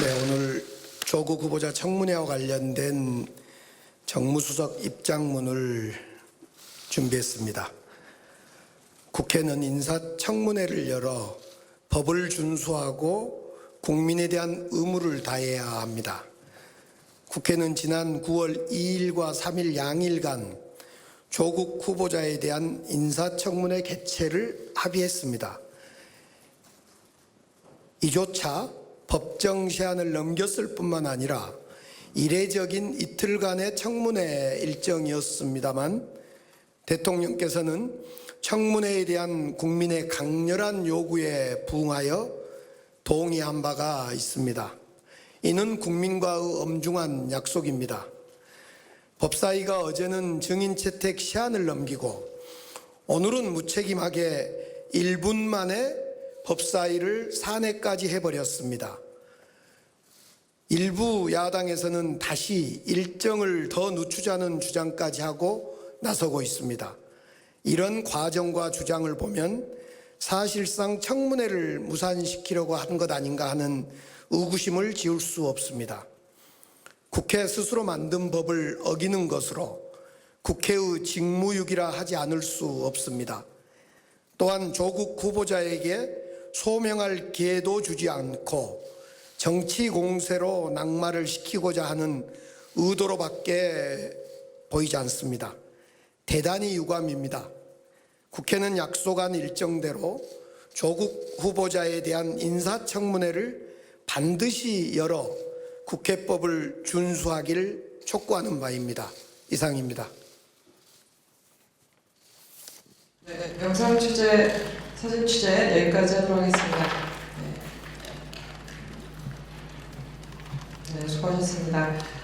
네, 오늘 조국 후보자 청문회와 관련된 정무수석 입장문을 준비했습니다. 국회는 인사청문회를 열어 법을 준수하고 국민에 대한 의무를 다해야 합니다. 국회는 지난 9월 2일과 3일 양일간 조국 후보자에 대한 인사청문회 개최를 합의했습니다. 이조차 법정 시한을 넘겼을 뿐만 아니라 이례적인 이틀간의 청문회 일정이었습니다만 대통령께서는 청문회에 대한 국민의 강렬한 요구에 부응하여 동의한 바가 있습니다. 이는 국민과의 엄중한 약속입니다. 법사위가 어제는 증인 채택 시한을 넘기고 오늘은 무책임하게 1분 만에 법사위를 산회까지 해버렸습니다. 일부 야당에서는 다시 일정을 더 늦추자는 주장까지 하고 나서고 있습니다. 이런 과정과 주장을 보면 사실상 청문회를 무산시키려고 하는 것 아닌가 하는 의구심을 지울 수 없습니다. 국회 스스로 만든 법을 어기는 것으로 국회의 직무유기라 하지 않을 수 없습니다. 또한 조국 후보자에게 소명할 기회도 주지 않고 정치 공세로 낙마를 시키고자 하는 의도로밖에 보이지 않습니다. 대단히 유감입니다. 국회는 약속한 일정대로 조국 후보자에 대한 인사청문회를 반드시 열어 국회법을 준수하기를 촉구하는 바입니다. 이상입니다. 네, 영상 취재, 사진 취재 여기까지 하도록 하겠습니다. 네, 네 수고하셨습니다.